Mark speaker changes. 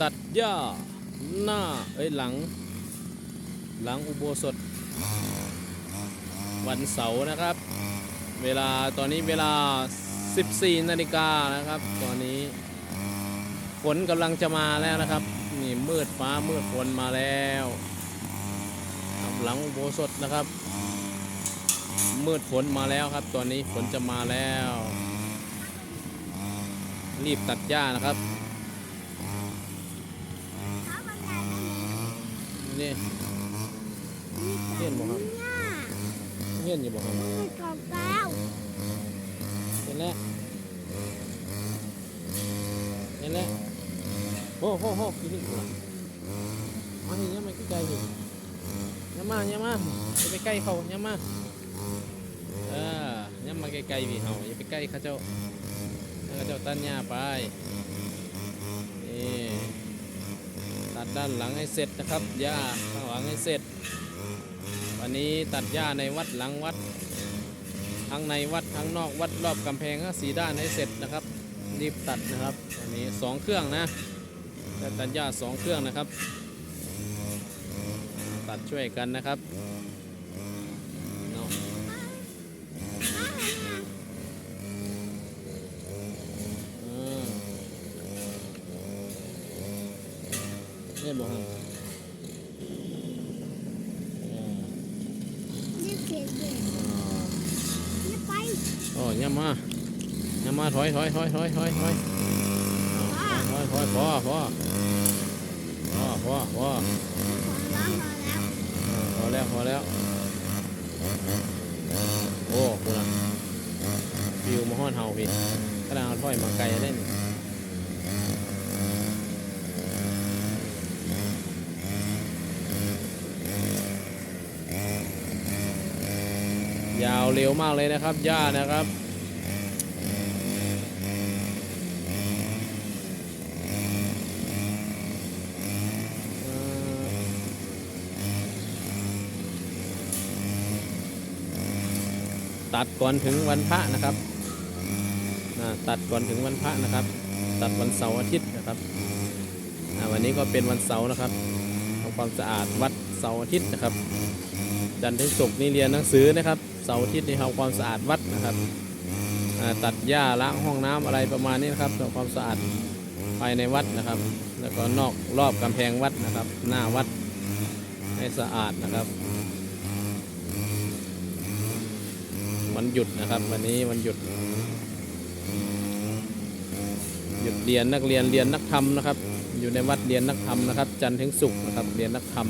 Speaker 1: ตัดหญ้าหน้าเอ้ยหลัง หลังอุโบสถ วันเสาร์นะครับ เวลาตอนนี้เวลา 14นาฬิกานะครับ ตอนนี้ฝนกำลังจะมาแล้วนะครับนี่มืดฟ้ามืดฝนมาแล้วหลังอุโบสถนะครับ มืดฝนมาแล้วครับ ตอนนี้ฝนจะมาแล้ว รีบตัดหญ้านะครับ นี่เห็นบ่ครับเห็นอยู่บ่ครับ
Speaker 2: กองแล้ว
Speaker 1: เห็นแล้วเห็นแล้วโอ้โหโหกี่ที่ตัวมาเห็นยังไม่ใกล้ๆอยู่ยังมายังมาอย่าไปใกล้เขายังมาเออยังมาใกล้ๆพี่เฮาอย่าไปใกล้เขาเจ้าให้าเจ้าตัดหญ้าไปนี่ตั ด้านหลังให้เสร็จนะครับหญ้าข้างหลังให้เสร็จ วันนี้ตัดหญ้าในวัดหลังวัด ทั้งในวัดทั้งนอกวัดรอบกำแพงสีด้านให้เสร็จนะครับรีบตัดนะครับอันนี้สองเครื่องนะแต่ตัดหญ้าสองเครื่องนะครับ ตัดช่วยกันนะครับ เห็นบอกครับเออ
Speaker 2: นี่เขียนเขียนนี่ไป
Speaker 1: โอ้ยำมาย่ำมาถอยถอยถอยถอยถอยถอยถอยถอยพอพอพอพอพอ
Speaker 2: ของร้านมาแล้ว
Speaker 1: พอแล้วพอแล้ว โอ้คุณอะฟิวมาห้อนเฮาพี่กระดางถอยมาไกลเล่นาวเร็วมากเลยนะครับหญ้านะครับตัดก่อนถึงวันพระนะครับนะตัดก่อนถึงวันพระนะครับ ตัดวันเสาร์อาทิตย์นะครับ วันนี้ก็เป็นวันเสาร์นะครับทำความสะอาดวัดเสาร์อาทิตย์นะครับ จันทร์ถึงศุกร์นี่เรียนหนังสือนะครับ เสาร์อาทิตย์นี่ทำความสะอาดวัดนะครับอ่าตัดหญ้าล้างห้องน้ำอะไรประมาณนี้นะครับทำความสะอาดภายในวัดนะครับ แล้วก็นอกรอบกำแพงวัดนะครับ หน้าวัดให้สะอาดนะครับวันหยุดนะครับ วันนี้วันหยุด หยุดเรียนนักเรียนเรียนนักธรรมนะครับ อยู่ในวัดเรียนนักธรรมนะครับ จันทร์ถึงศุกร์นะครับเรียนนักธรรม